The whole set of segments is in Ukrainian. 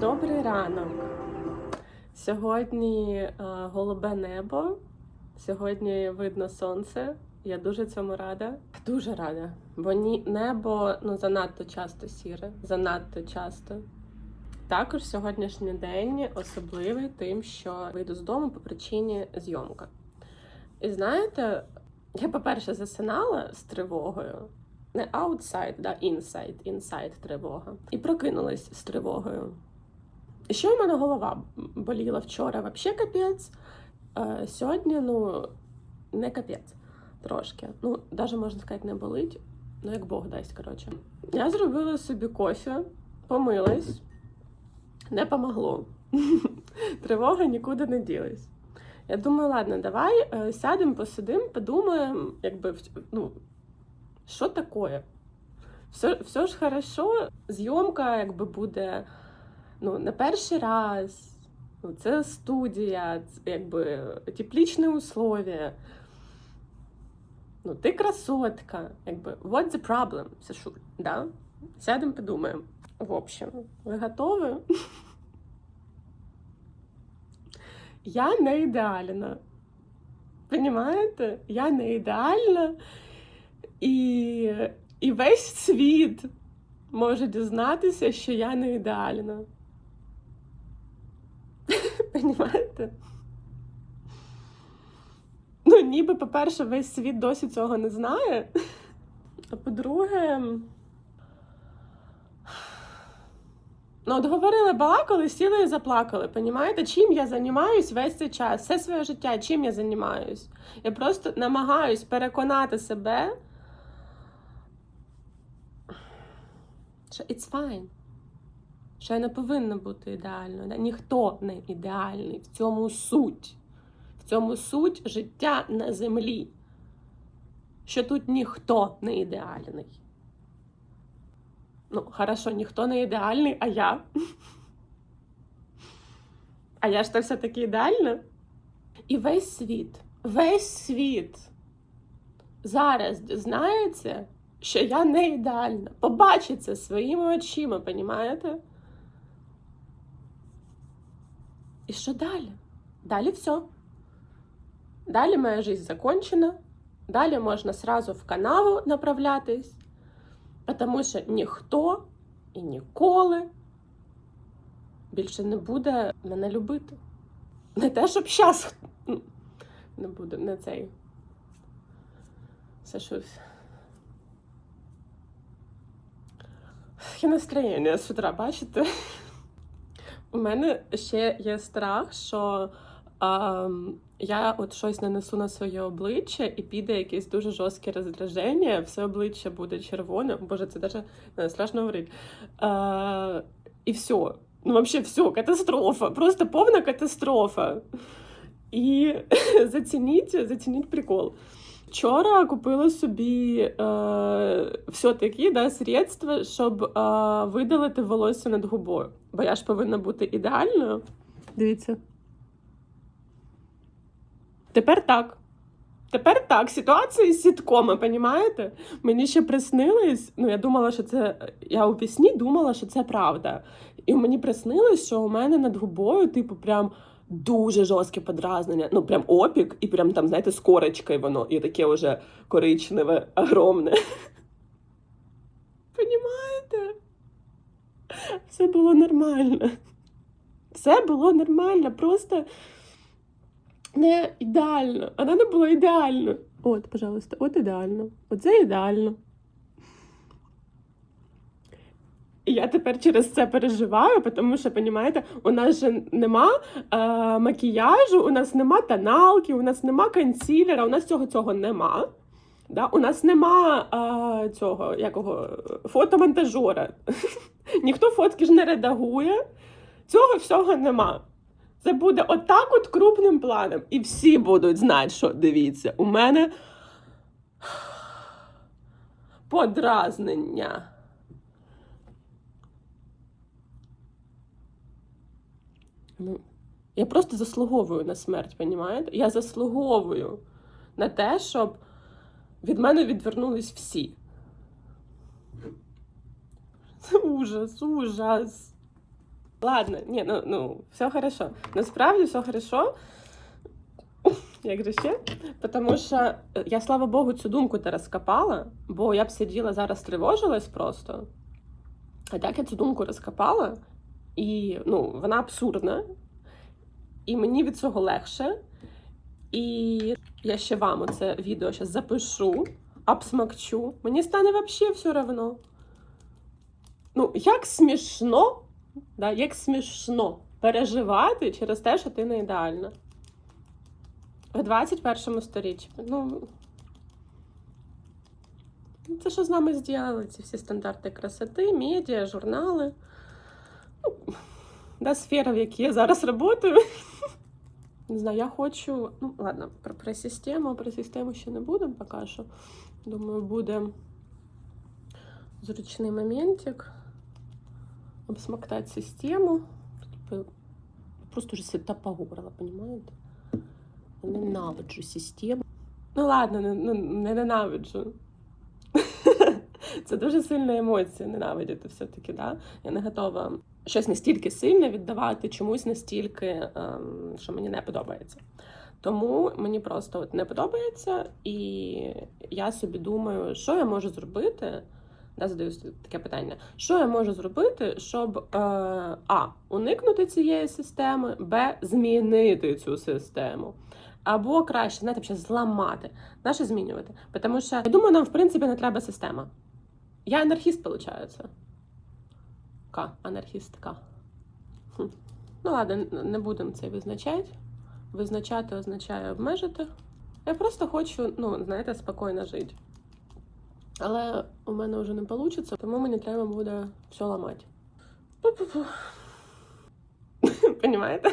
Добрий ранок. Сьогодні е, голубе небо. Сьогодні видно сонце. Я дуже цьому рада. Дуже рада. Бо ні, небо ну, занадто часто сіре, занадто часто. Також сьогоднішній день особливий тим, що вийду з дому по причині зйомка. І знаєте, я, по-перше, засинала з тривогою. Не outside, да, inside, inside тривога. І прокинулась з тривогою. Ще у мене голова боліла вчора взагалі капець. Е, сьогодні, ну, не капець трошки. Ну, навіть можна сказати, не болить. Ну, як Бог дасть, коротше. Я зробила собі кофе, помилась, не помогло. Тривога нікуди не ділась. Я думаю, ладно, давай е, сядемо, посидимо, подумаємо, якби ну, що таке? Все, все ж хорошо, зйомка якби буде ну, не перший раз. Ну, це студія, це, якби теплічні условия. Ну, ти красотка. Якби, what the problem, Сашуль, да? Сядемо, подумаємо. В общем, ви готові? Я не ідеальна. Понімаєте? Я не ідеальна. І, і весь світ може дізнатися, що я не ідеальна. Понімаєте? Ну, ніби, по-перше, весь світ досі цього не знає. А по-друге, ну, от говорили, балакали, сіли і заплакали. Понімаєте, чим я займаюсь весь цей час, все своє життя, чим я займаюсь? Я просто намагаюсь переконати себе, що it's fine. Що я не повинна бути ідеальною. Ніхто не ідеальний. В цьому суть. В цьому суть життя на землі. Що тут ніхто не ідеальний. Ну, хорошо, ніхто не ідеальний, а я. А я ж то все-таки ідеальна. І весь світ, весь світ зараз дізнається, що я не ідеальна. Побачить це своїми очима, понімаєте? І що далі? Далі все. Далі моя життя закончена. Далі можна сразу в канаву направлятись, тому що ніхто і ніколи більше не буде мене любити. Не те, щоб щас ну, не буде, не цей. Це щось. Яке настроєння з утра, бачите? У мене ще є страх, що а, я от щось нанесу на своє обличчя і піде якесь дуже жорстке роздраження, все обличчя буде червоне. Боже, це навіть не, страшно говорити. А, і все. Ну, взагалі, все, катастрофа. Просто повна катастрофа. І зацініть, зацініть прикол. Вчора купила собі е, все-таки да, средства, щоб е, видалити волосся над губою. Бо я ж повинна бути ідеальною. Дивіться. Тепер так. Тепер так. Ситуація з сіткоми, понімаєте? Мені ще приснилось. Ну, я думала, що це. Я у пісні думала, що це правда. І мені приснилось, що у мене над губою, типу, прям дуже жорстке подразнення. Ну, прям опік, і прям там, знаєте, з корочкою воно, і таке вже коричневе, огромне. Понімаєте? Все було нормально. Все було нормально, просто не ідеально. Вона не було ідеально. От, пожалуйста, от ідеально. Оце ідеально. І я тепер через це переживаю, тому що, розумієте, у нас же нема е, макіяжу, у нас нема тоналки, у нас нема консілера, у нас цього цього нема. Да? У нас нема е, цього якого фотомонтажера. Ніхто фотки ж не редагує. Цього всього нема. Це буде отак от крупним планом. І всі будуть знати, що дивіться, у мене подразнення. Ну, я просто заслуговую на смерть, понімаєте? Я заслуговую на те, щоб від мене відвернулись всі. Це ужас, ужас. Ладно, ні, ну, ну все хорошо. Насправді все хорошо. Як же ще? Тому що е, я, слава Богу, цю думку та розкопала, бо я б сиділа зараз тривожилась просто. А так я цю думку розкопала, і ну, вона абсурдна. І мені від цього легше. І я ще вам оце відео зараз запишу, обсмакчу. Мені стане взагалі все одно. Ну, як смішно, да, як смішно переживати через те, що ти не ідеальна. В 21 сторіччі. Ну, це що з нами зробили? Ці всі стандарти красоти, медіа, журнали. Ну, да, сфера, в якій я зараз працюю. Не знаю, я хочу. Ну, ладно, про, про систему, про систему ще не будемо поки що. Думаю, буде зручний моментик. Обсмоктати систему. Просто вже світа по горло, понимаєте? Я ненавиджу систему. Ну ладно, не, ну, не ненавиджу. Це дуже сильна емоція, ненавидіти все-таки, да? Я не готова щось настільки сильне віддавати чомусь настільки, ем, що мені не подобається. Тому мені просто от не подобається, і я собі думаю, що я можу зробити. Да, задаю таке питання: що я можу зробити, щоб е, а. уникнути цієї системи, б. змінити цю систему. Або краще, знаєте, зламати. Наше змінювати. Тому що я думаю, нам в принципі не треба система. Я анархіст, виходить. Анархістка. Ну ладно, не будемо це визначати. Визначати означає обмежити. Я просто хочу, ну, знаєте, спокійно жити. Але у мене вже не вийде, тому мені треба буде все ламати. Пу-пу-пу. Понімаєте?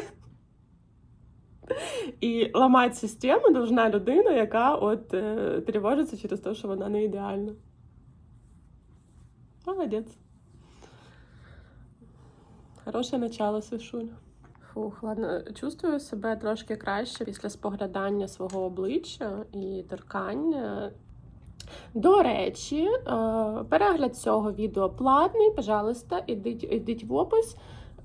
І ламати систему должна людина, яка от е, тривожиться через те, що вона не ідеальна. Молодець. Хороше начало, Сишуль. Фух, ладно, чувствую себе трошки краще після споглядання свого обличчя і торкання. До речі, е, перегляд цього відео платний. Пожалуйста, ідіть, ідіть в опис.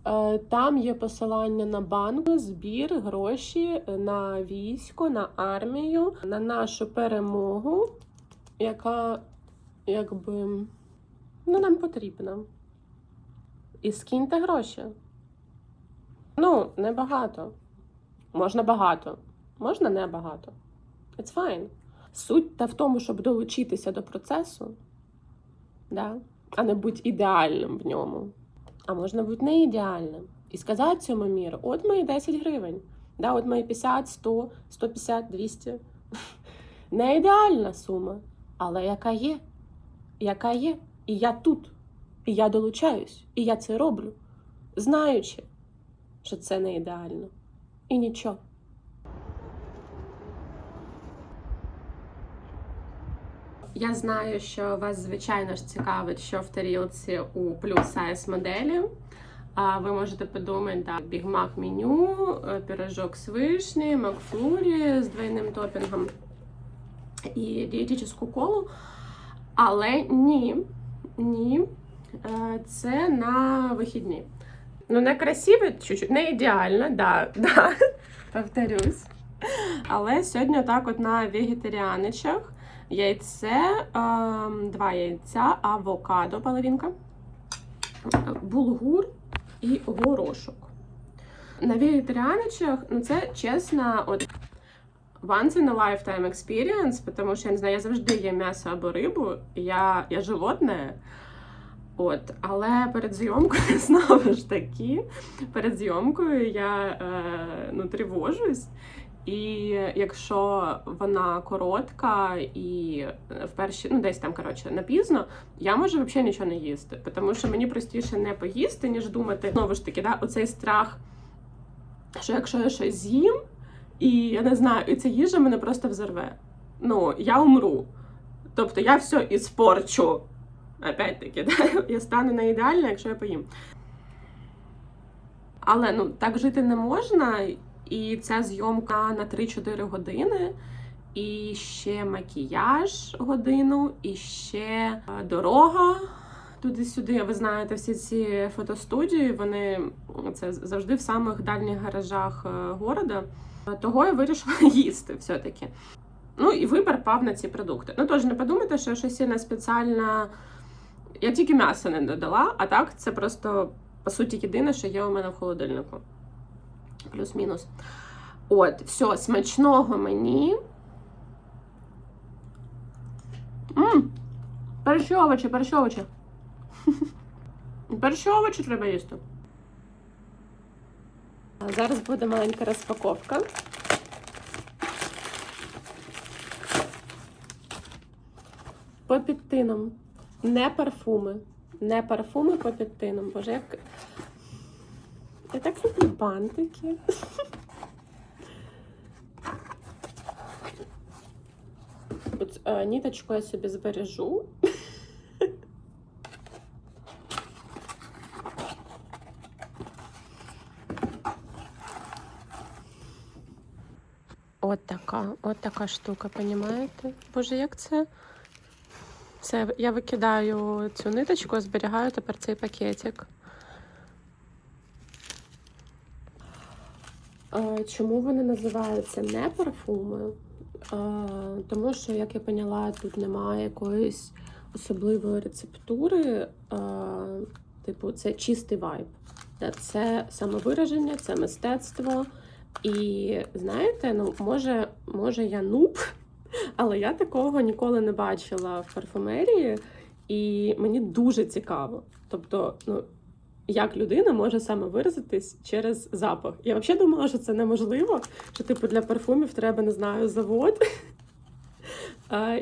Е, Там є посилання на банк, збір, гроші на військо, на армію, на нашу перемогу, яка якби ну, нам потрібна. І скиньте гроші. Ну, небагато. Можна багато, можна не багато. It's fine. Суть та в тому, щоб долучитися до процесу, да? а не бути ідеальним в ньому. А можна бути не ідеальним. І сказати цьому міру: от мої 10 гривень, да? от мої 50, 100, 150, 200. Не ідеальна сума, але яка є? Яка є? І я тут. І я долучаюсь, і я це роблю, знаючи, що це не ідеально. І нічого. Я знаю, що вас, звичайно ж, цікавить, що в тарілці у плюс сайз моделі. А ви можете подумати, да, бігмак меню, е, пірожок з вишні, макфлурі з двойним топінгом і дієтичну колу. Але ні, ні, це на вихідні. Ну, не красиво, чуть-чуть, не ідеально, да, да, повторюсь. Але сьогодні так от на вегетаріаничах яйце, ем, два яйця, авокадо, половинка, булгур і горошок. На вегетаріаничах, ну це чесно, от once in a lifetime experience, тому що я не знаю, я завжди їм м'ясо або рибу, я, я животне. От, але перед зйомкою знову ж таки, перед зйомкою я е, ну, тривожусь. І якщо вона коротка і в перші, ну десь там коротше напізно, я можу взагалі нічого не їсти, тому що мені простіше не поїсти, ніж думати. Знову ж таки, да, оцей страх, що якщо я щось з'їм, і я не знаю, і ця їжа мене просто взорве. Ну, я умру. Тобто я все іспорчу. Опять-таки, да? я стану не ідеальна, якщо я поїм. Але ну так жити не можна. І ця зйомка на 3-4 години, і ще макіяж годину, і ще е, дорога туди-сюди. Ви знаєте, всі ці фотостудії, вони це завжди в самих дальніх гаражах е, города. Того я вирішила їсти все-таки. Ну і вибір пав на ці продукти. Ну тож не подумайте, що я щось сильно спеціально. Я тільки м'ясо не додала, а так це просто по суті єдине, що є у мене в холодильнику. Плюс-мінус. От, все, смачного мені. Мм, перші овочі, перші овочі. Перші овочі треба їсти. Зараз буде маленька розпаковка. По підтинам. Не парфуми. Не парфуми по підтинам. Боже, як. Я так люблю бантики. От, е, ніточку я собі збережу. От така, от така штука, понімаєте? Боже, як це? Це я викидаю цю ниточку, зберігаю тепер цей пакетик. Чому вони називаються не парфуми? Тому що, як я поняла, тут немає якоїсь особливої рецептури. Типу, це чистий вайб. Це самовираження, це мистецтво. І знаєте, ну може, може я нуб, але я такого ніколи не бачила в парфумерії, і мені дуже цікаво. Тобто, ну як людина може саме виразитись через запах. Я взагалі думала, що це неможливо. Що, типу, для парфумів треба, не знаю, завод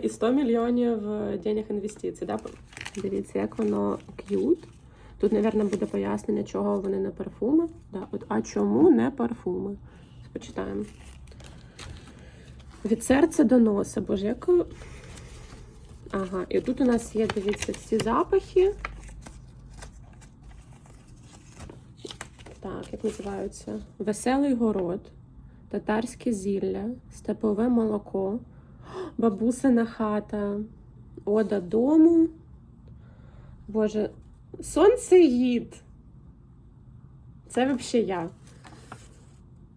і 100 мільйонів денег інвестицій. Да? Дивіться, як воно к'ют. Тут, мабуть, буде пояснення, чого вони не парфуми. Да, от, а чому не парфуми? Почитаємо. Від серця до носа. Боже, як. Ага, і тут у нас є, дивіться, всі запахи. Так, як називаються? Веселий город, татарське зілля, степове молоко, бабусина хата, ода дому. Боже, сонцеїд. Це взагалі я.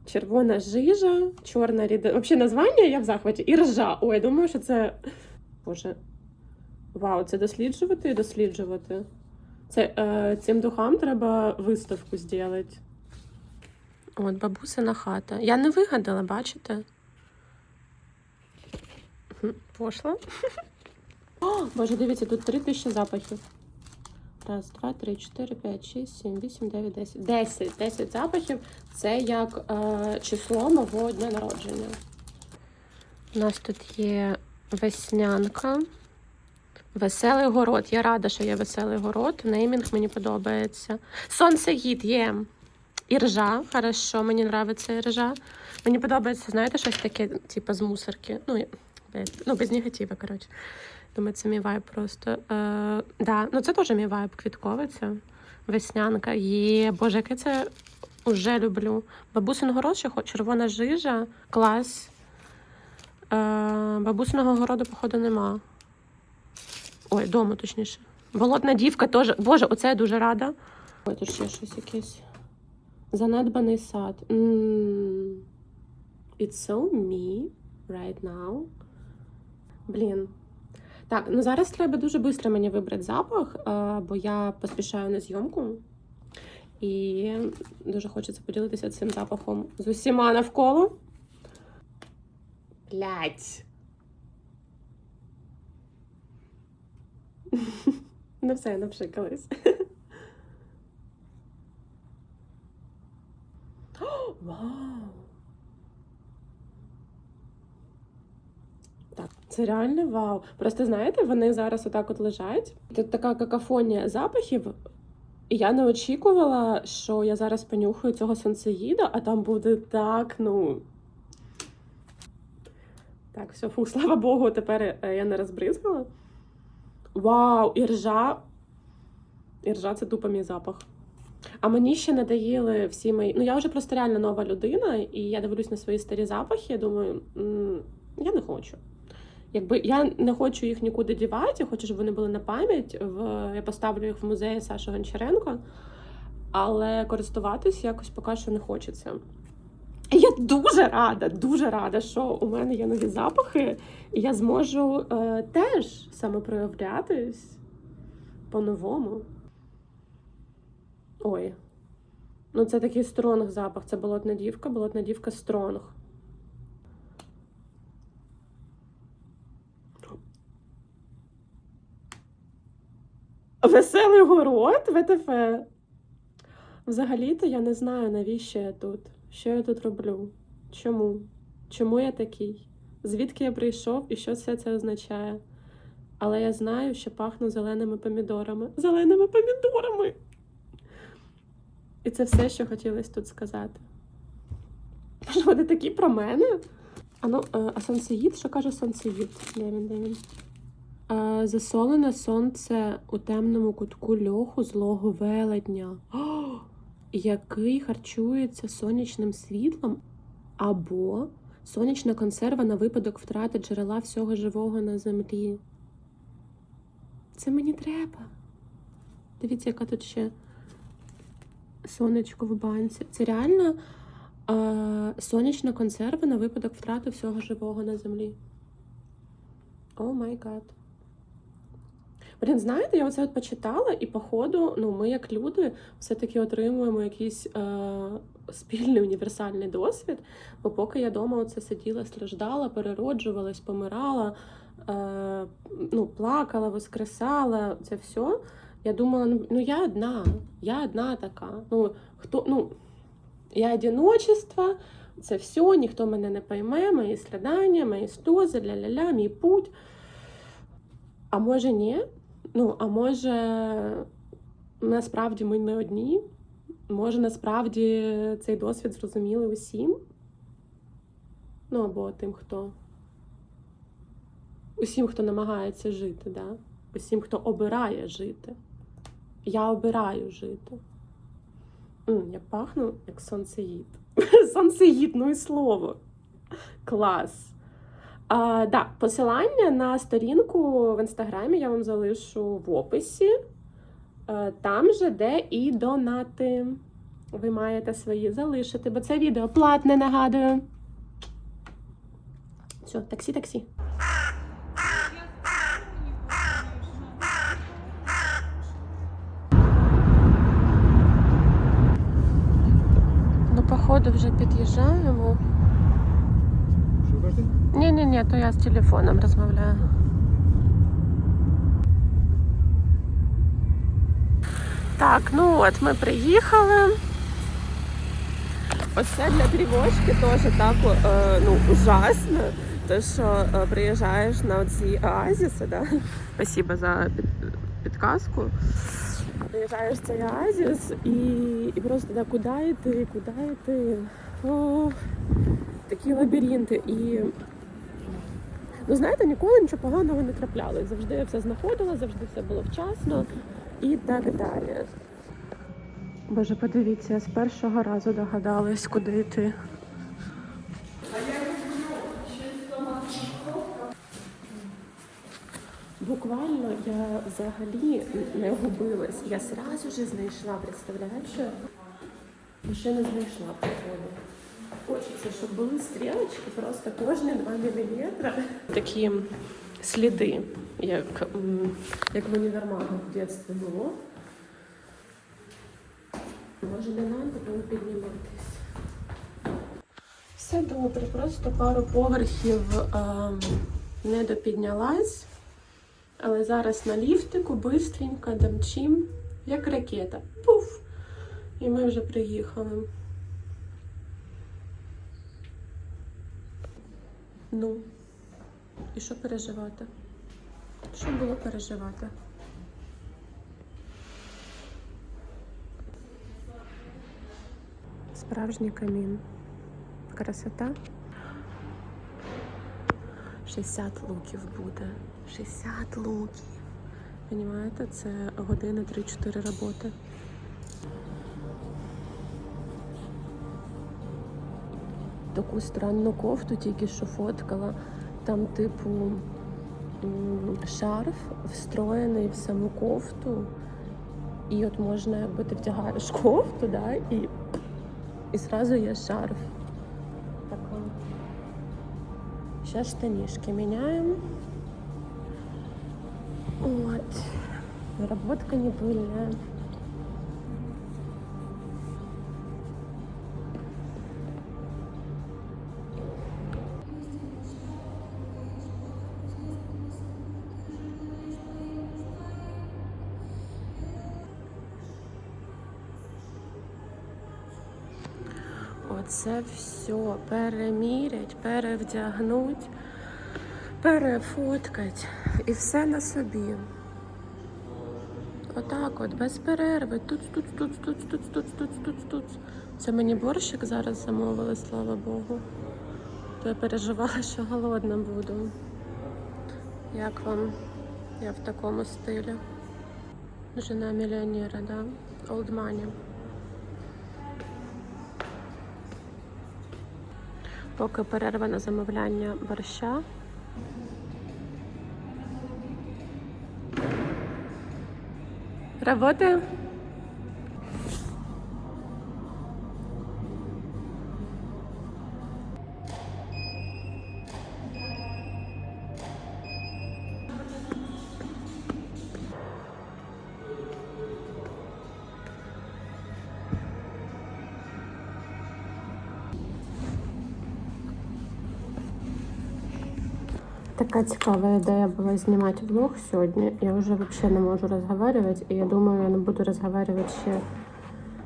Червона жижа, чорна ріда. Взагалі названня я в захваті. І ржа. Ой, думаю, що це. Боже. Вау, це досліджувати і досліджувати. Це, е, цим духам треба виставку зробити. От, бабусина хата. Я не вигадала, бачите? Пошла. О, Боже, дивіться, тут три тисячі запахів. Раз, два, три, чотири, п'ять, шість, сім, вісім, дев'ять, десять. Десять. Десять запахів. Це як е, число мого дня народження. У нас тут є веснянка. Веселий город. Я рада, що є веселий город. Неймінг мені подобається. Сонцегід є. І ржа. Хорошо, мені подобається і ржа. Мені подобається, знаєте, щось таке, типу, з мусорки. Ну, я- ну без негатива, коротше. Думаю, це мій вайб просто. Е, да, ну це теж мій вайб квітковий, це веснянка. Є, боже, яке це уже люблю. Бабусин город, червона жижа, клас. Е, бабусиного городу, походу, нема. Ой, дому, точніше. Болотна дівка теж. Боже, оце я дуже рада. Ой, тут ще щось якесь. Занедбаний сад. It's so me right now. Блін. Так, ну зараз треба дуже швидко мені вибрати запах, е, бо я поспішаю на зйомку. І дуже хочеться поділитися цим запахом з усіма навколо. Блять. Ну все, я напшикалась. Вау! Так, це реально вау. Просто знаєте, вони зараз отак от лежать. Тут така какафонія запахів. І я не очікувала, що я зараз понюхаю цього сонцеїда, а там буде так, ну. Так, все, фу, слава Богу, тепер е, я не розбризгала. Вау, і ржа. І ржа це тупо мій запах. А мені ще надоїли всі мої. Ну, я вже просто реально нова людина, і я дивлюсь на свої старі запахи. Я думаю, «М, я не хочу. Якби я не хочу їх нікуди дівати, я хочу, щоб вони були на пам'ять. В я поставлю їх в музеї Саші Гончаренко, але користуватись якось поки що не хочеться. І Я дуже рада, дуже рада, що у мене є нові запахи, і я зможу е, теж самопроявлятись по-новому. Ой. Ну, це такий стронг запах. Це болотна дівка, болотна дівка стронг. Веселий город ВТФ. Взагалі-то я не знаю, навіщо я тут. Що я тут роблю? Чому? Чому я такий? Звідки я прийшов і що все це означає? Але я знаю, що пахну зеленими помідорами. Зеленими помідорами! І це все, що хотілося тут сказати. Може, вони такі про мене? А ну, е, а сонцеїд? Що каже сонцеїд? Де він, де він? Засолене сонце у темному кутку льоху злого велетня. О, який харчується сонячним світлом, або сонячна консерва на випадок втрати джерела всього живого на землі. Це мені треба. Дивіться, яка тут ще сонечко в банці. Це реально е, сонячна консерва на випадок втрати всього живого на землі. О май гад. Блін, знаєте, я оце от почитала, і походу, ну, ми, як люди, все-таки отримуємо якийсь е, спільний універсальний досвід. Бо поки я вдома оце сиділа, страждала, перероджувалась, помирала, е, ну, плакала, воскресала, це все. Я думала, ну, ну я одна, я одна така. Ну, хто, ну, я одиночество, це все, ніхто мене не пойме, мої страдання, мої сльози, ля-ля-ля, мій путь. А може ні? Ну, а може, насправді ми не одні? Може, насправді цей досвід зрозуміли усім? Ну, або тим, хто. Усім, хто намагається жити, да? усім, хто обирає жити. Я обираю жити. М, я пахну як сонцеїд. сонцеїд, ну і слово. Клас. А, да, посилання на сторінку в інстаграмі я вам залишу в описі. Е, Там же, де і донати. Ви маєте свої залишити, бо це відео платне, нагадую. Все, таксі, таксі. Ну, походу, вже під'їжджаємо. Що кажете? Ні, то я з телефоном розмовляю. Так, ну от ми приїхали. Ось це для тривожки теж так е, ну, ужасно. То, що е, приїжджаєш на ці оазіси, да? Спасибо за під, підказку. Приїжджаєш в цей оазіс і, і просто да, куди йти, куди йти. О, такі лабіринти. І ну знаєте, ніколи нічого поганого не траплялось. Завжди я все знаходила, завжди все було вчасно і так далі. Боже, подивіться, я з першого разу догадалась, куди йти. Буквально я взагалі не губилась. Я сразу же знайшла, представляєш? Ще не знайшла походу. Хочеться, щоб були стрілочки, просто кожні 2 мм. Такі сліди, як, як в універмагах в дитинстві було. Може, не нам було підніматись. Все добре, просто пару поверхів ем, не допіднялась. Але зараз на ліфтику бистренько дамчим, як ракета. Пуф! І ми вже приїхали. Ну, і що переживати? Що було переживати? Справжній камін. Красота. 60 луків буде. 60 луків. Понімаєте, це години 3-4 роботи. Таку странну кофту тільки що фоткала. Там, типу, шарф, встроєний в саму кофту. І от можна, якби ти вдягаєш кофту, да, і, і зразу є шарф. Так, Сейчас штанишки меняем. Вот. Работка не пыльная. Оце все перемірять, перевдягнуть, перефоткать і все на собі. Отак от, без перерви. Тут, тут, тут, тут, тут, тут, тут, тут, тут. Це мені борщик зараз замовили, слава Богу. То я переживала, що голодна буду. Як вам? Я в такому стилі. Жена мільйонера, да? Old Поки перерва на замовляння борща. Работаем? Цікава ідея була знімати влог сьогодні. Я вже взагалі не можу розговорювати, і я думаю, я не буду розговорювати ще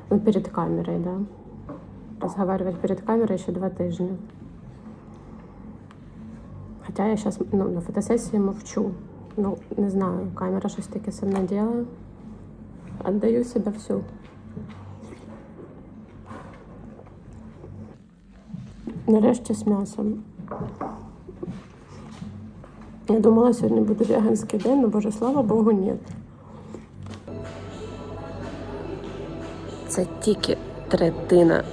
ну, перед камерою, да? Розговорювати перед камерою ще два тижні. Хоча я зараз ну, на фотосесії мовчу. Ну, не знаю, камера щось таке со мною робить. Отдаю себе всю. Нарешті з м'ясом. Я думала, сьогодні буде веганський день, але боже, слава Богу, ні. Це тільки третина.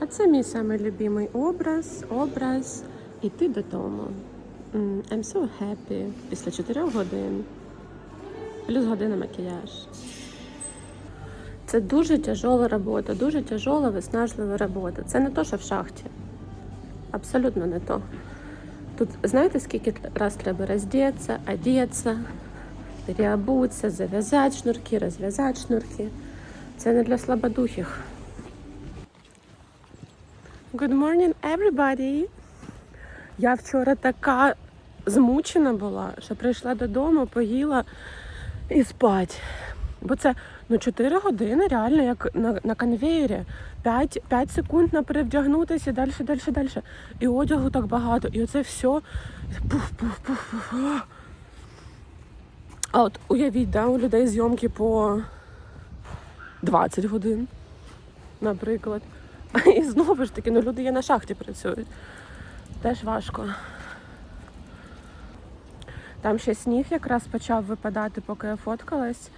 А це мій самий любимий образ, образ іти додому. I'm so happy після 4 годин. Плюс година макіяж. Це дуже тяжела робота, дуже тяжела, виснажлива робота. Це не то, що в шахті. Абсолютно не то. Тут знаєте, скільки раз треба роздеться, одеться, переобуться, зав'язати шнурки, розв'язати шнурки. Це не для слабодухих. Good morning, everybody! Я вчора така змучена була, що прийшла додому, поїла і спать. Бо це ну 4 години реально як на, на конвеєрі. 5, 5 секунд на перевдягнутися, далі, далі, далі. І одягу так багато. І оце все пуф, пуф, пуф, пуф. а. А от уявіть, да, у людей зйомки по 20 годин, наприклад. І знову ж таки, ну люди є на шахті працюють. Теж важко. Там ще сніг якраз почав випадати, поки я фоткалась.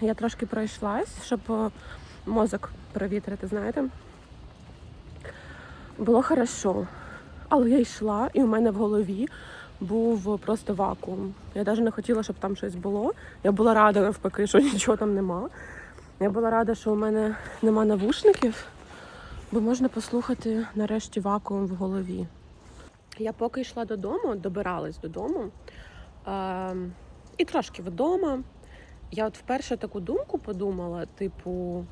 Я трошки пройшлась, щоб е, мозок провітрити, знаєте. Було хорошо. Але я йшла, і у мене в голові був просто вакуум. Я навіть не хотіла, щоб там щось було. Я була рада навпаки, що нічого там нема. Я була рада, що у мене нема навушників, бо можна послухати нарешті вакуум в голові. Я поки йшла додому, добиралась додому е- і трошки вдома. Я от вперше таку думку подумала: типу,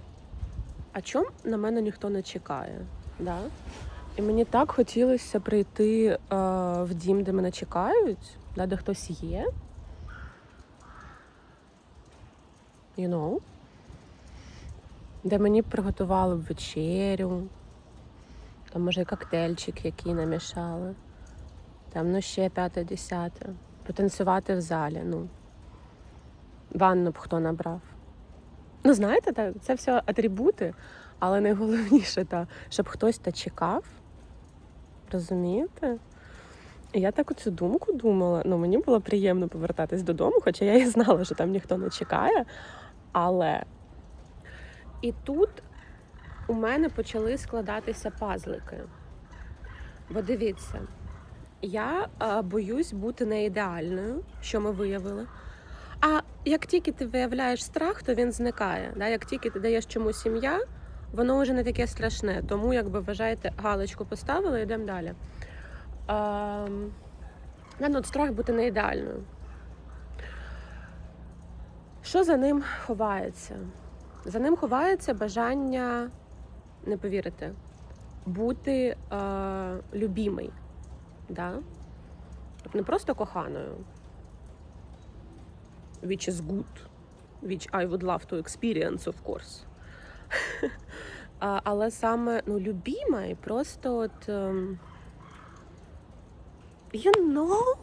а чому на мене ніхто не чекає? Да? І мені так хотілося прийти е, в дім, де мене чекають, да, де хтось є. You know? Де мені приготували б вечерю, там може і коктейльчик, який намішали. Там ну ще п'яте, десяте. Потанцювати в залі. ну. Ванну б хто набрав. Ну, знаєте, це все атрибути, але найголовніше, та, щоб хтось та чекав. Розумієте? І я так оцю думку думала. Ну, мені було приємно повертатись додому, хоча я і знала, що там ніхто не чекає. Але і тут у мене почали складатися пазлики. Бо дивіться, я боюсь бути не ідеальною, що ми виявили. А як тільки ти виявляєш страх, то він зникає. Да? Як тільки ти даєш чомусь ім'я, воно вже не таке страшне. Тому, якби вважаєте, галочку поставили, йдемо далі. А, ну, страх бути не ідеальною. Що за ним ховається? За ним ховається бажання, не повірите, бути е, любімий. Да? Тобто не просто коханою, which is good, which I would love to experience, of course. Але саме ну, любімий, просто от. ем, you know?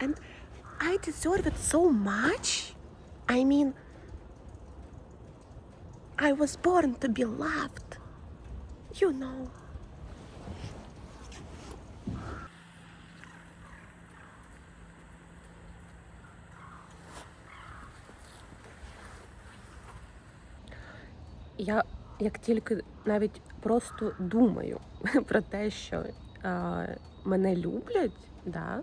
And I deserve it so much. I mean, I was born to be loved. You know. Я як тільки навіть просто думаю про те, що е, мене люблять, да,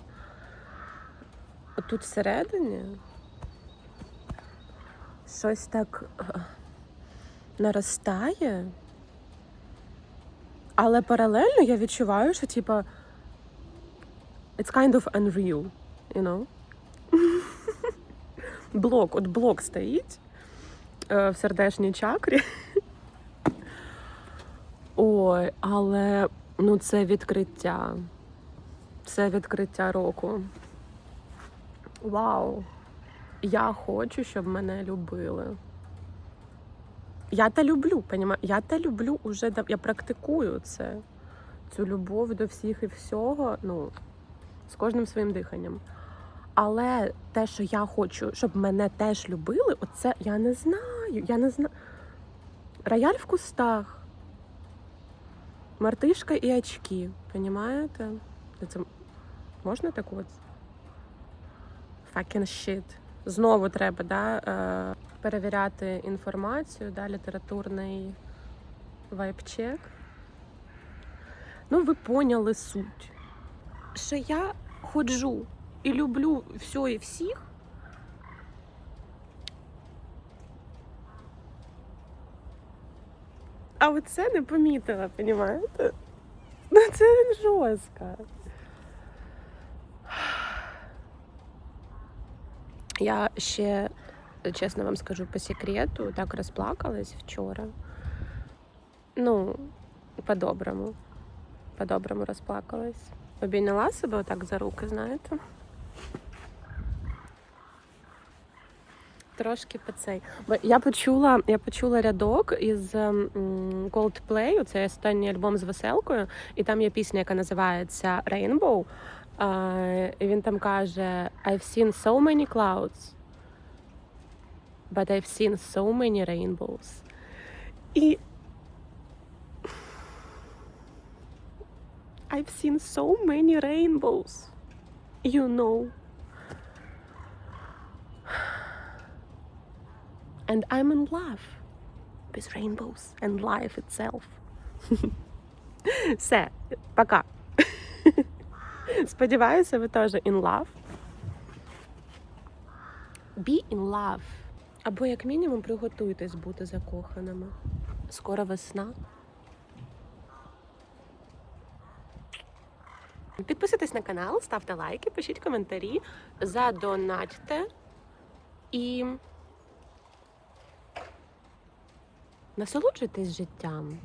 тут всередині щось так е, наростає. Але паралельно я відчуваю, що типа it's kind of unreal, you know? блок, от блок стоїть в сердечній чакрі. Ой, але ну це відкриття. Це відкриття року. Вау! Я хочу, щоб мене любили. Я те люблю, понімаєш? Я те люблю уже, я практикую це. Цю любов до всіх і всього, ну, з кожним своїм диханням. Але те, що я хочу, щоб мене теж любили, оце я не знаю. Я не знаю. Рояль в кустах. Мартишка і очки. Понімаєте? Це можна таку от fucking shit. Знову треба, да, е, перевіряти інформацію, да, літературний вайбчек. Ну, ви поняли суть. Що я ходжу і люблю все і всіх. А оце не помітила, понімаєте? Ну це жорстко. Я ще, чесно вам скажу, по секрету, так розплакалась вчора. Ну, по-доброму. По-доброму розплакалась. Обійняла себе отак за руки, знаєте. Трошки по цей. Я почула, я почула рядок із ем, Coldplay, це останній альбом з веселкою, і там є пісня, яка називається Rainbow. І він там каже: I've seen so many clouds, but I've seen so many rainbows. І I've seen so many rainbows. You know. And I'm in love with rainbows and life itself. Все, пока. Сподіваюся, ви теж in love. Be in love. Або, як мінімум, приготуйтесь бути закоханими. Скоро весна. Підписуйтесь на канал, ставте лайки, пишіть коментарі, задонатьте і насолоджуйтесь життям.